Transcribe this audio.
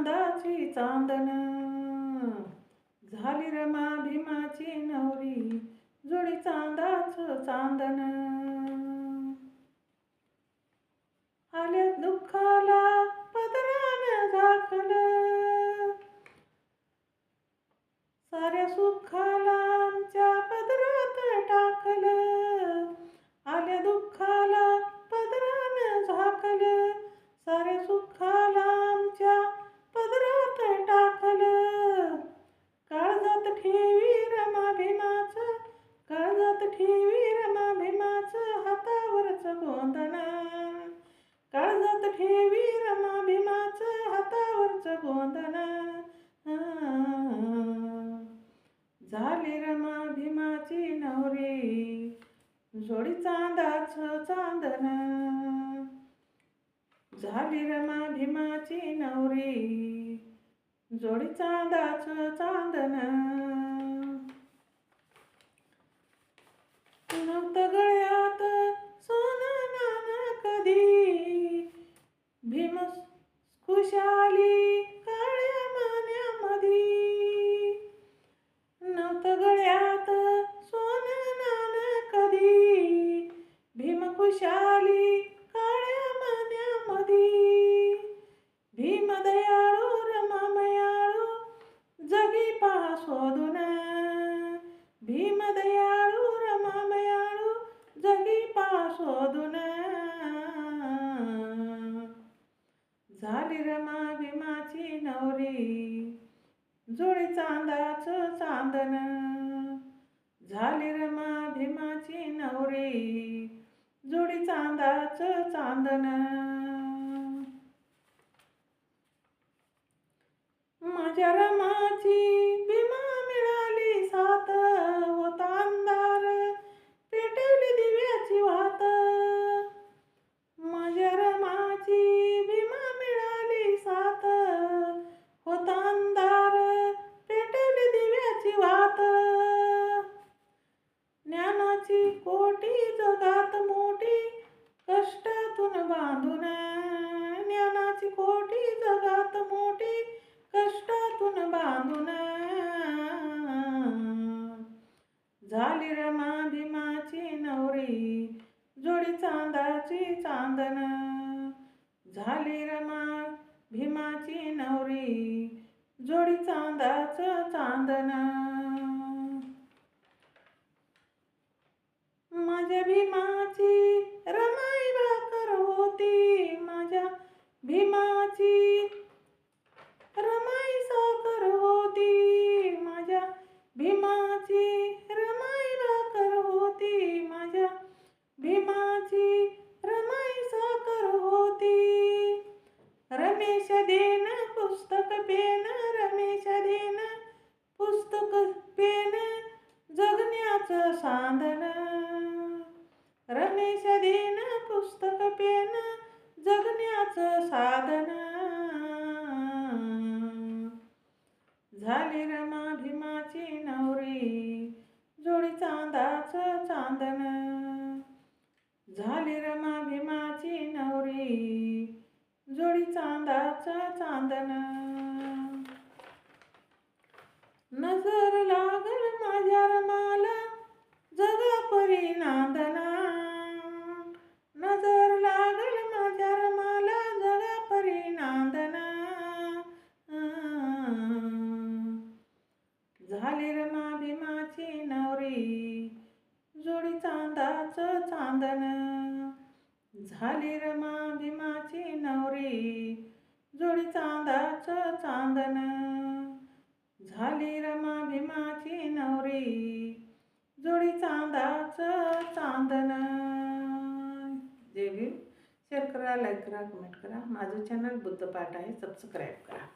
चांदाची चांदन. झाली रमा भीमाची नवरी जोडी चांदाच चांदन. आल्या दुःखाला पदरान झाकलं जोडी चांदाच चांदना झाली रमा भीमाची नवरी. जोडी चांदाच चांद भीम खुशाली काळ्या मान्यामधी भीम दयाळू रमा मयाळू जगी पहा शोधून भीम दयाळू रमा मयाळू जगी पहा शोधून झाली रमा भीमाची नवरी जोडी चांदाच चांदन. झाली रमा भीमाची नवरी जोडी चांदाच चांदन बांधून ज्ञानाची कोटी जगात मोठी कष्टातून बांधून झाली रमा भीमाची नवरी जोडी चांदाची चांदन. झाली रमा भीमाची नवरी जोडी चांदाच चांदन. माझ्या भीमा रमेश देन पुस्तक पेन रमेश देन पुस्तक पेन जगण्याचं साधन रमेश देन पुस्तक पेन जगण्याचं साधन. झाली रमा भीमाची नवरी जोडी चांदाच चांदन झाली रमा जोडी चांदाचा चांदन नजर लागल माझ्या रमाला जगा परी नांदना. नजर लागल माझ्या रमाला जगा परी नांदना. झाली रमा भीमाची नवरी जोडी चांदाचं चांदन झाली रमा भीमाची नवरी जोडी चांदाच चांदन. झाली रमा भीमाची नवरी जोडी चांदाच चांदन. जे भीम. शेअर करा लाईक करा कमेंट करा. माझं चॅनल बुद्धपाठ आहे. सबस्क्राईब करा.